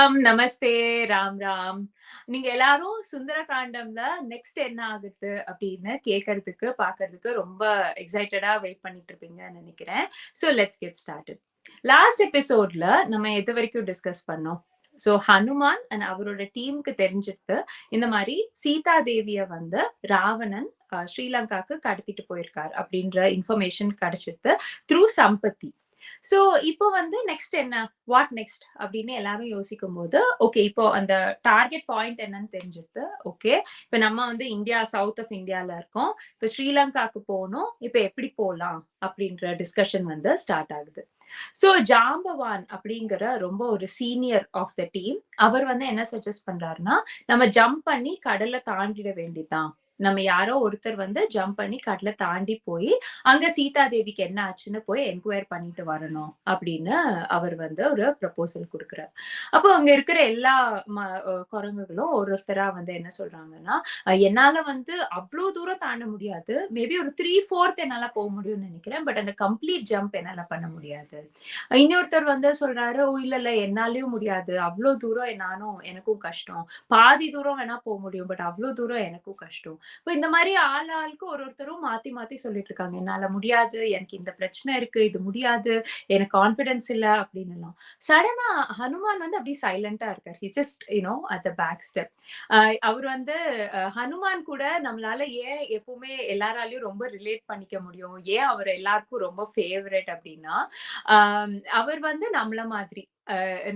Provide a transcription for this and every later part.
வணக்கம். நமஸ்தே. ராம் ராம். நீங்க எல்லாரும் சுந்தரகாண்டம்ல நெக்ஸ்ட் என்ன ஆகுது அப்படின்னு கேட்கறதுக்கு பாக்குறதுக்கு ரொம்ப எக்ஸைட்டடா வெயிட் பண்ணிட்டு இருப்பீங்கன்னு நினைக்கிறேன். So let's get start last எபிசோட்ல நம்ம எது வரைக்கும் டிஸ்கஸ் பண்ணோம்? ஸோ ஹனுமான் அண்ட் அவரோட டீமுக்கு தெரிஞ்சிட்டு இந்த மாதிரி சீதா தேவிய வந்து ராவணன் ஸ்ரீலங்காக்கு கடத்திட்டு போயிருக்கார் அப்படின்ற இன்ஃபர்மேஷன் கிடைச்சிட்டு த்ரூ சம்பத்தி. சோ இப்போ வந்து நெக்ஸ்ட் என்ன? வாட் நெக்ஸ்ட் அப்படின்னு எல்லாரும் யோசிக்கும் போது ஓகே இப்போ அந்த டார்கெட் பாயிண்ட் என்னன்னு தெரிஞ்சது ஓகே இப்போ நம்ம வந்து இந்தியா சவுத் ஆஃப் இந்தியால இருக்கோம். இப்போ ஸ்ரீலங்காக்கு போகணும். இப்போ எப்படி போகலாம்? அப்படின்ற டிஸ்கஷன் வந்து ஸ்டார்ட் ஆகுது. ஸோ ஜாம்பவான் அப்படிங்கிற ரொம்ப ஒரு சீனியர் ஆஃப் த டீம் அவர் வந்து என்ன சஜஸ்ட் பண்றாருன்னா நம்ம ஜம்ப் பண்ணி கடலை தாண்டிட வேண்டியதுதான். நம்ம யாரோ ஒருத்தர் வந்து ஜம்ப் பண்ணி கடலை தாண்டி போய் அங்க சீதா தேவிக்கு என்ன ஆச்சுன்னு போய் என்கொயர் பண்ணிட்டு வரணும் அப்படின்னு அவர் வந்து ஒரு ப்ரப்போசல் கொடுக்குறாரு. அப்போ அங்க இருக்கிற எல்லா ம- குரங்குகளும் ஒரு ஒருத்தரா வந்து என்ன சொல்றாங்கன்னா என்னால வந்து அவ்வளோ தூரம் தாண்ட முடியாது. மேபி ஒரு த்ரீ ஃபோர்த் என்னால போக முடியும்னு நினைக்கிறேன். பட் அந்த கம்ப்ளீட் ஜம்ப் என்னால பண்ண முடியாது. இன்னொருத்தர் வந்து சொல்றாரு ஓ இல்ல இல்ல என்னாலயும் முடியாது. அவ்வளோ தூரம் நானும் எனக்கும் கஷ்டம். பாதி தூரம் வேணா போக முடியும். பட் அவ்வளோ தூரம் எனக்கும் கஷ்டம். இப்போ இந்த மாதிரி ஆள் ஆளுக்கு ஒரு ஒருத்தரும் மாத்தி மாத்தி சொல்லிட்டு இருக்காங்க என்னால முடியாது எனக்கு இந்த பிரச்சனை இருக்கு இது முடியாது எனக்கு கான்பிடன்ஸ் இல்ல அப்படின்னு எல்லாம் சடனா ஹனுமான் வந்து அப்படியே சைலண்டா இருக்கார். He just you know at the back step அவர் வந்து ஹனுமான் கூட நம்மளால ஏன் எப்பவுமே எல்லாராலையும் ரொம்ப ரிலேட் பண்ணிக்க முடியும்? ஏன் அவர் எல்லாருக்கும் ரொம்ப ஃபேவரட் அப்படின்னா அவர் வந்து நம்மள மாதிரி.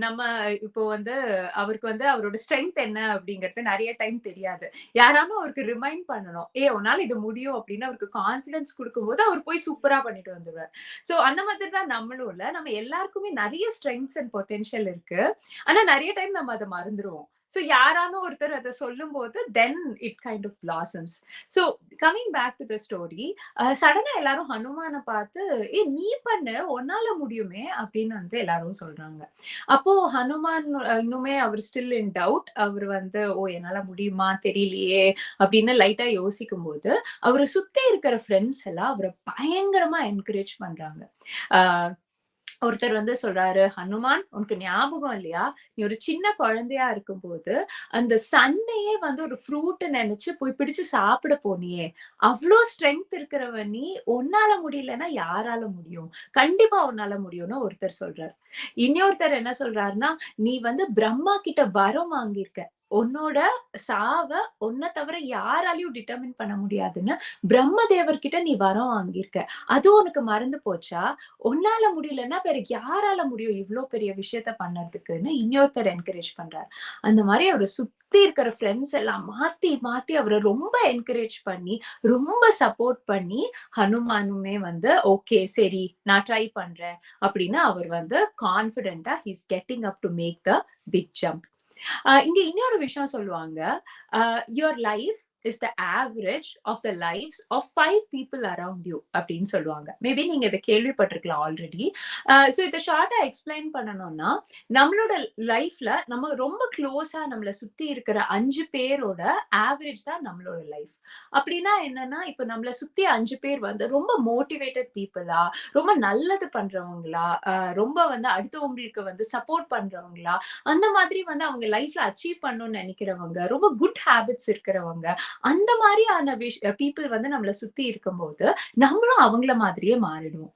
நம்ம இப்போ வந்து அவருக்கு வந்து அவரோட ஸ்ட்ரென்த் என்ன அப்படிங்கறது நிறைய டைம் தெரியாது. யாராலும் அவருக்கு ரிமைண்ட் பண்ணணும். ஏ உன்னால இது முடியும் அப்படின்னு அவருக்கு கான்பிடன்ஸ் கொடுக்கும்போது அவர் போய் சூப்பரா பண்ணிட்டு வந்துடுவார் சோ அந்த மாதிரி தான் நம்மளும் இல்ல நம்ம எல்லாருக்குமே நிறைய ஸ்ட்ரென்த்ஸ் அண்ட் பொட்டென்ஷியல் இருக்கு. ஆனா நிறைய டைம் நம்ம அதை மறந்துடுவோம் ஸோ யாரானோ ஒருத்தர் அதை சொல்லும் போது then it kind of blossoms so coming back to the story சடனா எல்லாரும் ஹனுமானை பார்த்து ஏ நீ பண்ணு ஒன்னால முடியுமே அப்படின்னு வந்து எல்லாரும் சொல்றாங்க. அப்போ ஹனுமான் இன்னுமே அவர் ஸ்டில் இன் டவுட் அவர் வந்து ஓ என்னால முடியுமா? தெரியலையே அப்படின்னு லைட்டா யோசிக்கும் போது அவரை சுத்தி இருக்கிற ஃப்ரெண்ட்ஸ் எல்லாம் அவரை பயங்கரமா என்கரேஜ் பண்றாங்க. ஆஹ் ஒருத்தர் வந்து சொல்றாரு ஹனுமான் உனக்கு ஞாபகம் இல்லையா? நீ ஒரு சின்ன குழந்தையா இருக்கும்போது அந்த சன்னையே வந்து ஒரு ஃப்ரூட் நினைச்சு போய் பிடிச்சு சாப்பிட போனியே. அவ்வளோ ஸ்ட்ரென்த் இருக்கிறவ நீ உன்னால முடியலன்னா யாரால முடியும்? கண்டிப்பா உன்னால முடியும்னு ஒருத்தர் சொல்றாரு. இன்னொருத்தர் என்ன சொல்றாருன்னா நீ வந்து பிரம்மா கிட்ட வரம் வாங்கியிருக்க. உன்னோட சாவ உன்னை தவிர யாராலையும் டிட்டர்மின் பண்ண முடியாதுன்னு பிரம்மதேவர்கிட்ட நீ வரம் வாங்கியிருக்க. அது உனக்கு மறந்து போச்சா? உன்னால முடியலன்னா வேற யாரால முடியும் இவ்வளோ பெரிய விஷயத்த பண்ணதுக்குன்னு இன்னொருத்தர் என்கரேஜ் பண்றாரு. அந்த மாதிரி அவரை சுத்தி இருக்கிற ஃப்ரெண்ட்ஸ் எல்லாம் மாத்தி மாத்தி அவரை ரொம்ப என்கரேஜ் பண்ணி ரொம்ப சப்போர்ட் பண்ணி ஹனுமானுமே வந்து ஓகே சரி நான் ட்ரை பண்றேன். அப்படின்னு அவர் வந்து கான்பிடென்டா he's getting up to make the big jump இங்க இன்னொரு விஷயம் சொல்லுவாங்க. Your life is the average of the lifes of five people around you அப்படின்னு சொல்லுவாங்க. மேபி நீங்க இதை கேள்விப்பட்டிருக்கலாம் ஆல்ரெடி ஸோ uh, இதை ஷார்ட்டா எக்ஸ்பிளைன் பண்ணணும்னா நம்மளோட லைஃப்ல நம்ம ரொம்ப க்ளோஸா நம்மளை சுத்தி இருக்கிற அஞ்சு பேரோட ஆவரேஜ் தான் நம்மளோட லைஃப் அப்படின்னா என்னன்னா இப்போ நம்மளை சுத்தி அஞ்சு பேர் வந்து ரொம்ப மோட்டிவேட்டட் பீப்புளா ரொம்ப நல்லது பண்றவங்களா uh, ரொம்ப வந்து அடுத்தவங்களுக்கு வந்து சப்போர்ட் பண்றவங்களா அந்த மாதிரி வந்து அவங்க லைஃப்ல அச்சீவ் பண்ணணும்னு நினைக்கிறவங்க ரொம்ப குட் ஹேபிட்ஸ் இருக்கிறவங்க அந்த மாதிரியான விஷ் பீப்புள் வந்து நம்மளை சுத்தி இருக்கும்போது நம்மளும் அவங்கள மாதிரியே மாறிடுவோம்.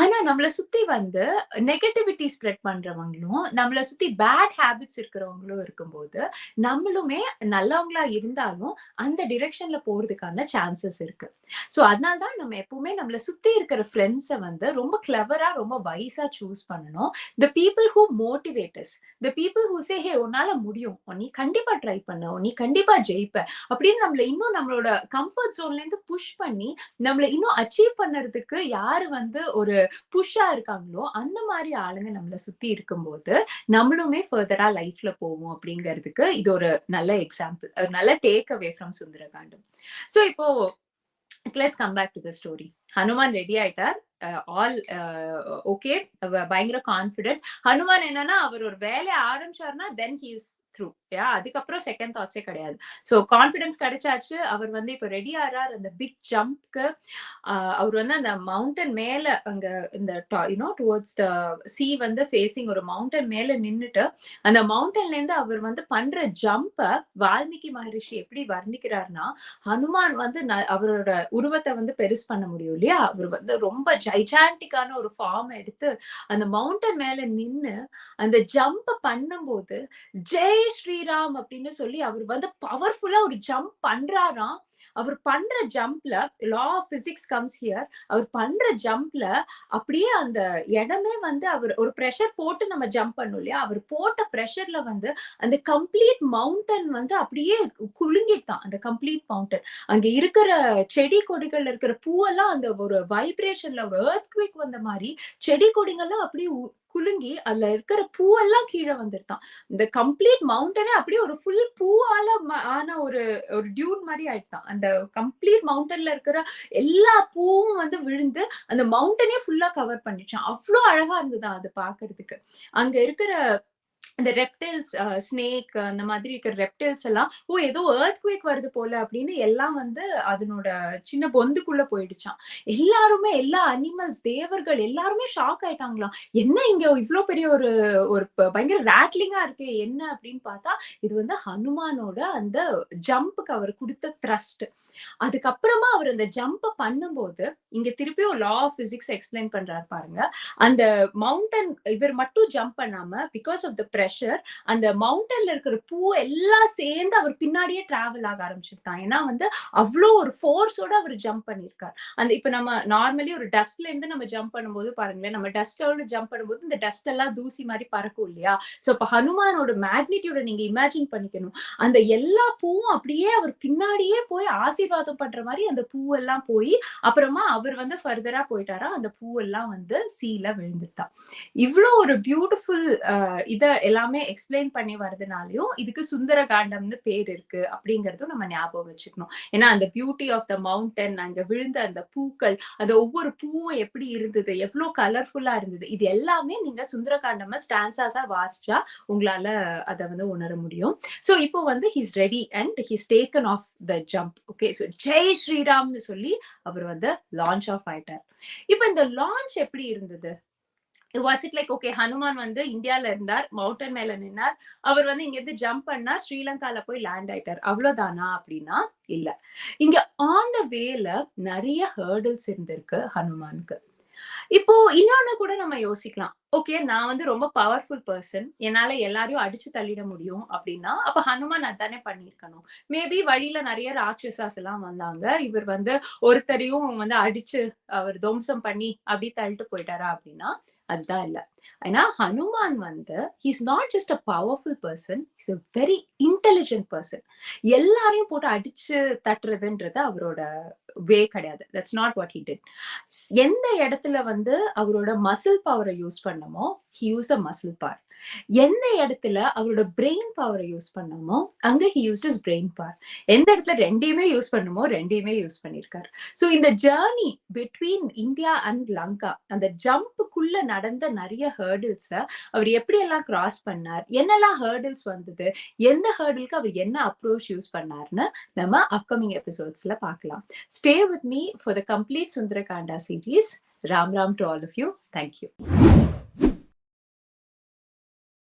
ஆனா நம்மளை சுத்தி வந்து நெகட்டிவிட்டி ஸ்ப்ரெட் பண்றவங்களும் நம்மளை சுத்தி பேட் ஹேபிட்ஸ் இருக்கிறவங்களும் இருக்கும்போது நம்மளுமே நல்லவங்களா இருந்தாலும் அந்த டிரெக்ஷன்ல போறதுக்கான சான்சஸ் இருக்கு. ஸோ அதனால தான் நம்ம எப்பவுமே நம்மளை சுத்தி இருக்கிற ஃப்ரெண்ட்ஸை வந்து ரொம்ப கிளவரா ரொம்ப வைஸா சூஸ் பண்ணணும். The people who motivates the people who say hey உன்னால முடியும். நீ கண்டிப்பா ட்ரை பண்ண. நீ கண்டிப்பா ஜெயிப்ப. அப்படின்னு நம்மள இன்னும் நம்மளோட கம்ஃபர்ட் ஜோன்ல இருந்து புஷ் பண்ணி நம்மள இன்னும் அச்சீவ் பண்ணுறதுக்கு யாரு வந்து ஒரு புஷ்ஷா இருக்காங்களோ அந்த மாதிரி ஆளுங்க நம்மள சுத்தி இருக்கும்போது நம்மளுமே ஃபர்தரா லைஃப்ல போவோம் அப்படிங்கிறதுக்கு இது ஒரு நல்ல எக்ஸாம்பிள் ஒரு நல்ல take away from Sundarakandam. So இப்போ let's come back to the story Hanuman ready ஆயிட்டார். ஆல் ஓகே பயங்கர கான்ஃபிடென்ட் ஹனுமான் என்னன்னா அவர் ஒரு வேலையை ஆரம்பிச்சாருன்னா தென் ஹீஸ் த்ரூ யா அதுக்கப்புறம் செகண்ட் தாட்ஸே கிடையாது. ஸோ கான்ஃபிடன்ஸ் கிடைச்சாச்சு. அவர் வந்து இப்போ ரெடி ஆறார். அந்த பிக் ஜம்ப்க்கு அவர் வந்து அந்த மவுண்டன் மேல அங்க இந்த you know towards the sea வந்து ஃபேஸிங் ஒரு மவுண்டன் மேல நின்னுட்டு அந்த மவுண்டன்ல இருந்து அவர் வந்து பண்ற ஜம்ப வால்மீகி மகரிஷி எப்படி வர்ணிக்கிறார்னா ஹனுமான் வந்து ந- அவரோட உருவத்தை வந்து பெருசு பண்ண முடியும் இல்லையா? அவர் வந்து ரொம்ப ஜைஜாண்டிக்கான ஒரு ஃபார்ம் எடுத்து அந்த மவுண்டன் மேல நின்னு அந்த ஜம்ப் பண்ணும்போது ஜெய் ஸ்ரீராம் அப்படின்னு சொல்லி அவர் வந்து பவர்ஃபுல்லா ஒரு ஜம்ப் பண்றாராம். அவர் பண்ற ஜம்ப்ல law of physics comes here அவர் பண்ற ஜம்ப்ல அப்படியே அந்த இடமே வந்து அவர் ஒரு ப்ரெஷர் போட்டு நம்ம ஜம்ப் பண்ணும் இல்லையா? அவர் போட்ட ப்ரெஷர்ல வந்து அந்த கம்ப்ளீட் மவுண்டன் வந்து அப்படியே குலுங்கிட்டான். அந்த கம்ப்ளீட் மவுண்டன் அங்க இருக்கிற செடி கொடிகள்ல இருக்கிற பூவெல்லாம் அந்த ஒரு வைப்ரேஷன்ல ஒரு குவிக் வந்த மாதிரி செடி கொடிங்கெல்லாம் அப்படியே குலுங்கி அதுல இருக்கிற பூவெல்லாம் கீழே வந்துருதான். இந்த கம்ப்ளீட் மவுண்டனே அப்படியே ஒரு ஃபுல் பூவால ஆன ஒரு ஒரு டியூன் மாதிரி ஆயிட்டான் அந்த கம்ப்ளீட் மவுண்டன்ல இருக்கிற எல்லா பூவும் வந்து விழுந்து அந்த மவுண்டனே ஃபுல்லா கவர் பண்ணிச்சான். அவ்வளோ அழகா இருந்ததுதான் அது பாக்குறதுக்கு. அங்க இருக்கிற இந்த ரெப்டைல்ஸ் ஸ்னேக் அந்த மாதிரி இருக்கிற ரெப்டைல்ஸ் எல்லாம் ஓ ஏதோ earthquake வருது போல அப்படின்னு எல்லாம் வந்து அதனோட சின்ன பொந்துக்குள்ள போயிடுச்சான் எல்லாருமே எல்லா அனிமல்ஸ் தேவர்கள் எல்லாருமே ஷாக் ஆயிட்டாங்களாம். என்ன இங்க இவ்ளோ பெரிய ஒரு ஒரு பயங்கர ரேட்லிங்கா இருக்கு என்ன? அப்படின்னு பார்த்தா இது வந்து ஹனுமானோட அந்த ஜம்புக்கு அவர் கொடுத்த த்ரஸ்ட் அதுக்கப்புறமா அவர் அந்த ஜம்பை பண்ணும்போது இங்க திருப்பியும் லா ஆஃப் பிசிக்ஸ் எக்ஸ்பிளைன் பண்றாரு பாருங்க. அந்த மவுண்டன் இவர் மட்டும் ஜம்ப் பண்ணாம பிகாஸ் ஆஃப் த ப்ரெஷர் அந்த மவுண்டன்ல இருக்கிற பூ எல்லாம் சேர்ந்து அவர் பின்னாடியே டிராவல் ஆக ஆரம்பிச்சிருக்கான் ஏன்னா வந்து அவ்வளோ ஒரு ஃபோர்ஸோட அவர் ஜம்ப் பண்ணியிருக்கார் அந்த இப்ப நம்ம நார்மலி ஒரு டஸ்ட்ல இருந்து நம்ம ஜம்ப் பண்ணும்போது பாருங்களேன் நம்ம டஸ்டோட ஜம்ப் பண்ணும்போது இந்த டஸ்ட் எல்லாம் தூசி மாதிரி பறக்கும் இல்லையா? சோ இப்போ ஹனுமானோட மேக்னிடியூட நீங்க இமேஜின் பண்ணிக்கணும். அந்த எல்லா பூவும் அப்படியே அவர் பின்னாடியே போய் ஆசீர்வாதம் பண்ற மாதிரி அந்த பூவெல்லாம் போய் அப்புறமா அவர் வந்து ஃபர்தரா போயிட்டாரா? அந்த பூவெல்லாம் வந்து சீல விழுந்துட்டான் இவ்வளோ ஒரு பியூட்டிஃபுல் இத எல்லாமே எக்ஸ்பிளைன் பண்ணி வரதுனாலயும் இதுக்கு சுந்தர காண்டம்னு பேர் இருக்கு அப்படிங்கறதும் நம்ம ஞாபகம் வச்சுக்கணும். ஏன்னா அந்த பியூட்டி ஆஃப் த மவுண்டன் அங்க விழுந்த அந்த பூக்கள் அந்த ஒவ்வொரு பூவும் எப்படி இருந்தது எவ்வளவு கலர்ஃபுல்லா இருந்தது இது எல்லாமே நீங்க சுந்தரகாண்டம ஸ்டான்சாஸா வாசிச்சா உங்களால அதை வந்து உணர முடியும். சோ இப்போ வந்து he's ready and he's taken off the jump okay so Jai ஸ்ரீராம்னு சொல்லி அவர் வந்து லான்ச் ஆஃப் ஆயிட்டார். இப்போ இந்த லான்ச் எப்படி இருந்தது? Was it like okay Hanuman வந்து இந்தியால இருந்தார் மவுண்டன் மேல நின்னார் அவர் வந்து இங்க இருந்து ஜம்ப் பண்ணா ஸ்ரீலங்கால போய் லேண்ட் ஆயிட்டார். அவ்வளவுதானா அப்படின்னா இல்ல. இங்க ஆன் த வேல நிறைய ஹேர்டில்ஸ் இருந்திருக்கு ஹனுமானுக்கு. இப்போ இன்னொன்னு கூட நம்ம யோசிக்கலாம். ஓகே நான் வந்து ரொம்ப பவர்ஃபுல் பர்சன் என்னால எல்லாரையும் அடிச்சு தள்ளிட முடியும் அப்படின்னா அப்ப ஹனுமான் அதானே பண்ணிருக்கணும் மேபி வழியில நிறைய ராட்சசாஸ் எல்லாம் வந்தாங்க. இவர் வந்து ஒருத்தரையும் வந்து அடிச்சு அவர் துவம்சம் பண்ணி அப்படி தள்ளிட்டு போயிட்டாரா அப்படின்னா அதுதான் இல்ல. ஏன்னா ஹனுமான் வந்து he's not just a powerful person is a very intelligent person எல்லாரையும் போட்டு அடிச்சு தட்டுறதுன்றது அவரோட வே கிடையாது. That's not what he did எந்த இடத்துல வந்து அவரோட மசில் பவரை யூஸ் பண்ணமோ he use a muscle power எந்த இடத்துல அவரோட பிரெயின் பவரை யூஸ் பண்ணமோ அங்க he use his brain power எந்த இடத்துல ரெண்டையுமே யூஸ் பண்ணுமோ ரெண்டையுமே யூஸ் பண்ணிருக்காரு. ஸோ இந்த journey between India and Lanka அந்த ஜம்ப்புக்குள்ள நடந்த நிறைய ஹேர்டில்ஸை அவர் எப்படி எல்லாம் கிராஸ் பண்ணார்? என்னெல்லாம் ஹேர்டில்ஸ் வந்தது? எந்த ஹேர்டிலுக்கு அவர் என்ன அப்ரோச் யூஸ் பண்ணார்னு நம்ம அப்கமிங் எபிசோட்ஸ்ல பார்க்கலாம். Stay with me for the complete Sundarakanda series Ram Ram to all of you thank you